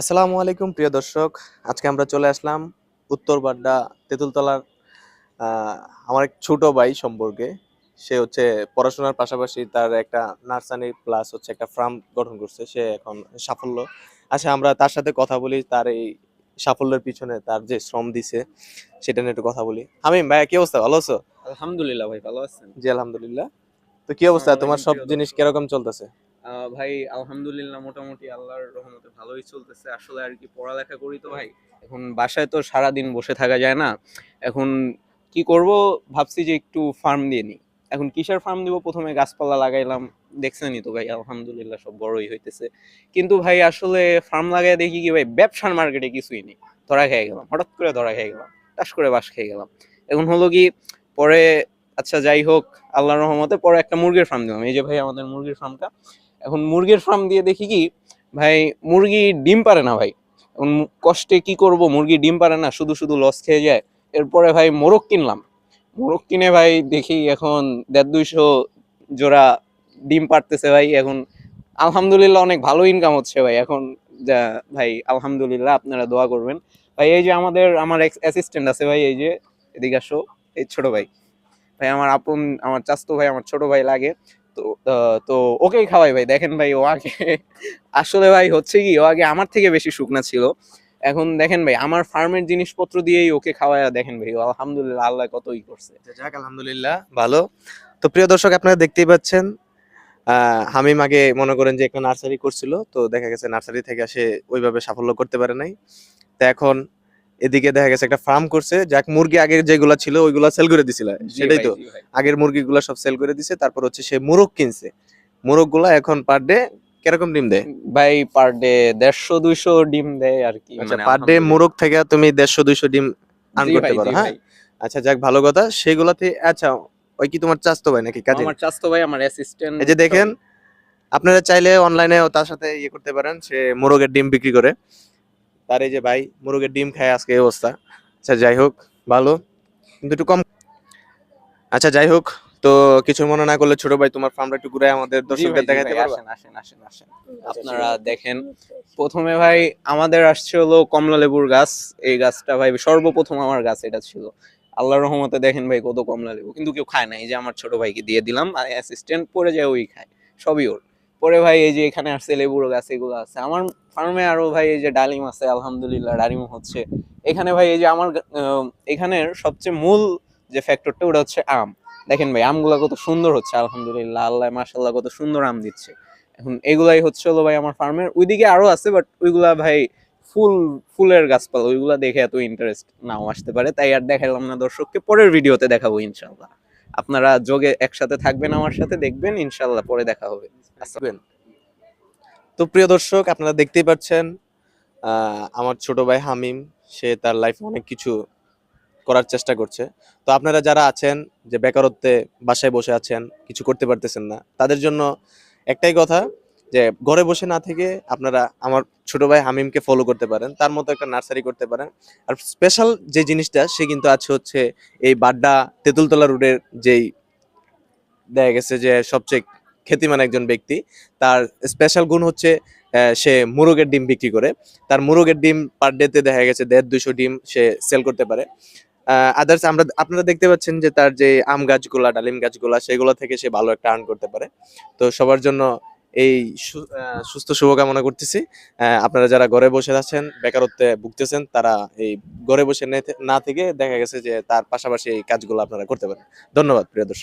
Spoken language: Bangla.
আসসালামু আলাইকুম প্রিয় দর্শক। আজকে আমরা চলে আসলাম উত্তর বাড্ডা তেঁতুলতলার আমার এক ছোট ভাই সম্পর্কে। সে হচ্ছে পড়াশোনার পাশাপাশি তার একটা নার্সারি প্লাস হচ্ছে একটা ফার্ম গঠন করছে। সে এখন সাফল্য। আচ্ছা আমরা তার সাথে কথা বলি তার এই সাফল্যের পিছনে তার যে শ্রম দিছে সেটা নিয়ে একটু কথা বলি। হামিম ভাই কি অবস্থা? ভালো আছো? আলহামদুলিল্লাহ ভাই ভালো আছেন। জি আলহামদুলিল্লাহ। তো কি অবস্থা? তোমার সব জিনিস কীরকম চলতেছে? ভাই, আলহামদুলিল্লাহ মোটামুটি আল্লাহর রহমতে ভালোই চলতেছে। আসলে আর কি পড়ালেখা করি তো ভাই। এখন বাসায় তো সারা দিন বসে থাকা যায় না। এখন কি করব? ভাবছি যে একটু ফার্ম দিয়ে নিই। এখন কিসের ফার্ম দিব? প্রথমে গাছপালা লাগাইলাম। দেখছেনই তো ভাই, আলহামদুলিল্লাহ সব বড়ই হইতেছে। কিন্তু ভাই, আসলে ফার্ম লাগাই দেখি কি ভাই, ব্যবসার মার্কেটে কিছুই নেই। ধরা খেয়ে গেলাম, হঠাৎ করে ধরা খেয়ে গেলাম, টাস করে বাস খেয়ে গেলাম। এখন হলো কি, পরে আচ্ছা যাই হোক, আল্লাহর রহমতে পরে একটা মুরগির ফার্ম দিলাম। এই যে ভাই, আমাদের মুরগির ফার্মটা এখন মুরগির ফার্ম দিয়ে দেখি কি, ভাই মুরগি ডিম পারে না ভাই। এখন কষ্টে কি করব? মুরগি ডিম পারে না, শুধু শুধু লস খেয়ে যায়। এরপরে ভাই মোরগ কিনলাম। মোরগ কিনে ভাই দেখি এখন দেড় দুইশো জোড়া ডিম পারতেছে ভাই। এখন আলহামদুলিল্লাহ অনেক ভালো ইনকাম হচ্ছে ভাই। এখন যা ভাই, আলহামদুলিল্লাহ আপনারা দোয়া করবেন। ভাই এই যে আমাদের, আমার অ্যাসিস্ট্যান্ট আছে ভাই, এই যে এদিকে আসো, এই ছোট ভাই। ভাই আমার আপন, আমার চাস্তো ভাই, আমার ছোট ভাই লাগে। তো তো ওকেই খাওয়াই ভাই। দেখেন ভাই, ও আগে আসলে ভাই হচ্ছে কি, ও আগে আমার থেকে বেশি শুকনা ছিল। এখন দেখেন ভাই, আমার ফার্মের জিনিসপত্র দিয়েই ওকে খাওয়ায় দেখেন ভাই আলহামদুলিল্লাহ, আল্লাহ কতই করছে। যাক, আলহামদুলিল্লাহ, ভালো। তো প্রিয় দর্শক, আপনারা দেখতেই পাচ্ছেন হামিম আগে মনে করেন যে একটা নার্সারি করছিল, তো দেখা গেছে নার্সারি থেকে সে ওইভাবে সাফল্য করতে পারে নাই। তো এখন এদিকে দেখা গেছে একটা ফার্ম করছে যাক মুরগি আগে যেগুলা ছিল ওইগুলা সেল করে দিছিল। সেটাই তো। আগের মুরগিগুলা সব সেল করে দিছে তারপর হচ্ছে সে মুরগ কিনছে। মুরগগুলা এখন পার ডে কীরকম ডিম দেয়? ভাই পার ডে দেড়শো দুইশো ডিম দেয় আর কি। আচ্ছা মানে পার ডে আলহামদুলিল্লাহ। মুরগ থেকে তুমি দেড়শো দুইশো ডিম আর্ন করতে পারো হ্যাঁ? আচ্ছা যাক ভালো কথা। সেগুলাতে আচ্ছা ওই কি তোমার চাস্তো ভাই নাকি কাজে আমার চাস্তো ভাই আমার অ্যাসিস্ট্যান্ট এই যে দেখেন আপনারা চাইলে অনলাইনে তার সাথে ইয়ে করতে পারেন সে মোরগের ডিম বিক্রি করে। তার এই যে ভাই মোরগের ডিম খায় আজকে এই অবস্থা। আচ্ছা যাই হোক ভালো। কিন্তু একটু কম আচ্ছা যাই হোক তো কিছু মনে না করলে ছোট ভাই তোমার ফার্মটা একটু ঘুরে আমাদের দর্শকদের দেখাতে পারবা? আসেন আসেন আসেন আসেন। আপনারা দেখেন প্রথমে ভাই আমাদের আসছে হলো কমলা লেবুর গাছ। এই গাছটা ভাই সর্বপ্রথম আমার গাছ এটা ছিল। আল্লাহর রহমতে দেখেন ভাই কত কমলা লেবু। কিন্তু কেউ খায় না এই যে আমার ছোট ভাইকে দিয়ে দিলাম আর অ্যাসিস্ট্যান্ট পরে যায় ওই খায় সবই ওর। পরে ভাই এই যে এখানে আসছে লেবুর গাছ, এগুলো আছে। আমার ফার্মে আরও ভাই এই যে ডালিম আছে, আলহামদুলিল্লাহ ডালিম হচ্ছে। এখানে ভাই এই যে আমার এখানের সবচেয়ে মূল যে ফ্যাক্টরটা ওটা হচ্ছে আম। দেখেন ভাই, আমগুলা কত সুন্দর হচ্ছে, আলহামদুলিল্লাহ। আল্লাহ মাশাল্লাহ কত সুন্দর আম দিচ্ছে। এখন এগুলাই হচ্ছে হলো ভাই আমার ফার্মের। ওইদিকে আরও আছে বাট ওইগুলা ভাই ফুল, ফুলের গাছপালা, ওইগুলা দেখে এত ইন্টারেস্ট নাও আসতে পারে। তাই আর দেখালাম না দর্শককে, পরের ভিডিওতে দেখাবো ইনশাল্লাহ আপনারা যোগে একসাথে থাকবেন আমার সাথে, দেখবেন ইনশাল্লাহ পরে দেখা হবে। তো প্রিয় দর্শক, আপনারা দেখতেই পাচ্ছেন আমার ছোট ভাই হামিম, সে তার লাইফে অনেক কিছু করার চেষ্টা করছে। তো আপনারা যারা আছেন, যে বেকারত্বে বাসায় বসে আছেন, কিছু করতে পারতেছেন না, তাদের জন্য একটাই কথা, যে ঘরে বসে না থেকে আপনারা আমার ছোট ভাই হামিমকে ফলো করতে পারেন, তার মতো একটা নার্সারি করতে পারেন। আর স্পেশাল যে জিনিসটা, সে কিন্তু আছে হচ্ছে এই বাড্ডা তেঁতুলতলা রোডের যেই দেখা গেছে যে সবচেয়ে খ্যাতিমান একজন ব্যক্তি। তার স্পেশাল গুণ হচ্ছে সে মুরগের ডিম বিক্রি করে। তার মুরগের ডিম পার ডেতে দেখা গেছে দেড় দুশো ডিম সে সেল করতে পারে। আদার্স আমরা, আপনারা দেখতে পাচ্ছেন যে তার যে আম গাছগুলা, ডালিম গাছগুলা, সেগুলো থেকে সে ভালো একটা আর্ন করতে পারে। তো সবার জন্য এই সুস্থ শুভকামনা করতেছি। আপনারা যারা ঘরে বসে আছেন, বেকারত্বে ভুগতেছেন, তারা এই ঘরে বসে নে- না থেকে দেখা গেছে যে তার পাশাপাশি এই কাজগুলো আপনারা করতে পারেন। ধন্যবাদ, প্রিয় দর্শক।